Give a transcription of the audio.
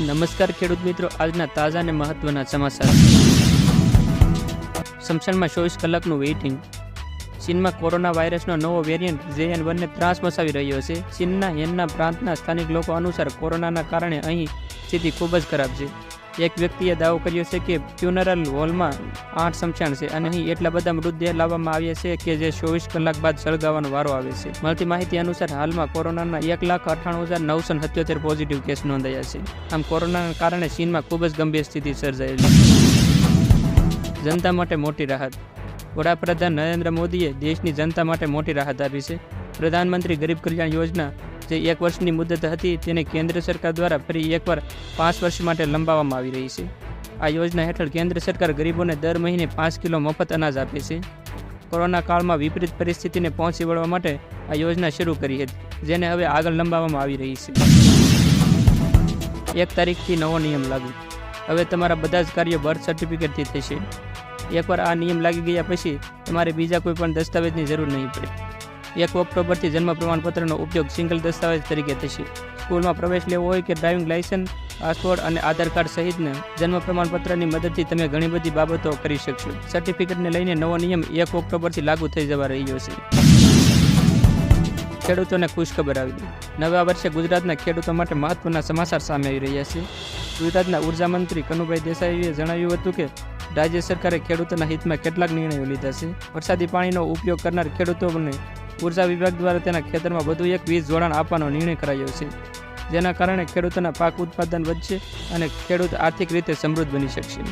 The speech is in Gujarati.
નમસ્કાર ખેડૂત મિત્રો, આજના તાજા અને મહત્વના સમાચાર. સમસાનમાં ચોવીસ કલાકનું વેઇટિંગ ચીનમાં કોરોના વાયરસનો નવો વેરિયન્ટ જેએન વનને ત્રાસ મચાવી રહ્યો છે. ચીનના હેનના પ્રાંતના સ્થાનિક લોકો અનુસાર કોરોનાના કારણે અહીં સ્થિતિ ખૂબ જ ખરાબ છે. એક વ્યક્તિએ દાવો કર્યો છે કે ફ્યુનરલ હોલમાં આઠ સમશાન છે અને અહીં એટલા બધા મૃતદેહ લાવવામાં આવ્યા છે કે જે ચોવીસ કલાક બાદ સળગાવવાનો વારો આવે છે. મળતી માહિતી અનુસાર હાલમાં કોરોનાના એક લાખ અઠ્ઠાણું હજાર નવસો સત્યોતેર પોઝિટિવ કેસ નોંધાયા છે. આમ કોરોનાના કારણે ચીનમાં ખૂબ જ ગંભીર સ્થિતિ સર્જાયેલી જનતા માટે મોટી રાહત. વડાપ્રધાન નરેન્દ્ર મોદીએ દેશની જનતા માટે મોટી રાહત આપી છે. પ્રધાનમંત્રી ગરીબ કલ્યાણ યોજના જે એક વર્ષની મુદત હતી તેને કેન્દ્ર સરકાર દ્વારા ફરી એકવાર પાંચ વર્ષ માટે લંબાવવામાં આવી રહી છે. આ યોજના હેઠળ કેન્દ્ર સરકાર ગરીબોને દર મહિને પાંચ કિલો મફત અનાજ આપે છે. કોરોના કાળમાં વિપરીત પરિસ્થિતિને પહોંચી વળવા માટે આ યોજના શરૂ કરી હતી, જેને હવે આગળ લંબાવવામાં આવી રહી છે. એક તારીખથી નવો નિયમ લાગુ. હવે તમારા બધા જ કાર્યો બર્થ સર્ટિફિકેટથી થશે. એકવાર આ નિયમ લાગી ગયા પછી તમારે બીજા કોઈ પણ દસ્તાવેજની જરૂર નહીં પડે. એક ઓક્ટોબરથી જન્મ પ્રમાણપત્રનો ઉપયોગ સિંગલ દસ્તાવેજ તરીકે થશે. સ્કૂલમાં પ્રવેશ લેવો હોય કે ડ્રાઇવિંગ લાયસન્સ પાસપોર્ટ અને આધાર કાર્ડ સહિતને જન્મ પ્રમાણપત્રની મદદથી તમે ઘણી બધી બાબતો કરી શકશો. સર્ટિફિકેટને લઈને નવો નિયમ એક ઓક્ટોબરથી લાગુ થઈ જવા રહ્યો છે. ખેડૂતોને ખુશખબર આવી નવા વર્ષે ગુજરાતના ખેડૂતો માટે મહત્વના સમાચાર સામે આવી રહ્યા છે. ગુજરાતના ઊર્જા મંત્રી કનુભાઈ દેસાઈએ જણાવ્યું હતું કે, રાજ્ય સરકારે ખેડૂતોના હિતમાં કેટલાક નિર્ણયો લીધા છે. વરસાદી પાણીનો ઉપયોગ કરનાર ખેડૂતોને ઊર્જા વિભાગ દ્વારા તેના ખેતરમાં વધુ એક વીજ જોડાણ આપવાનો નિર્ણય કરાયો છે, જેના કારણે ખેડૂતોના પાક ઉત્પાદન વધશે અને ખેડૂત આર્થિક રીતે સમૃદ્ધ બની શકશે.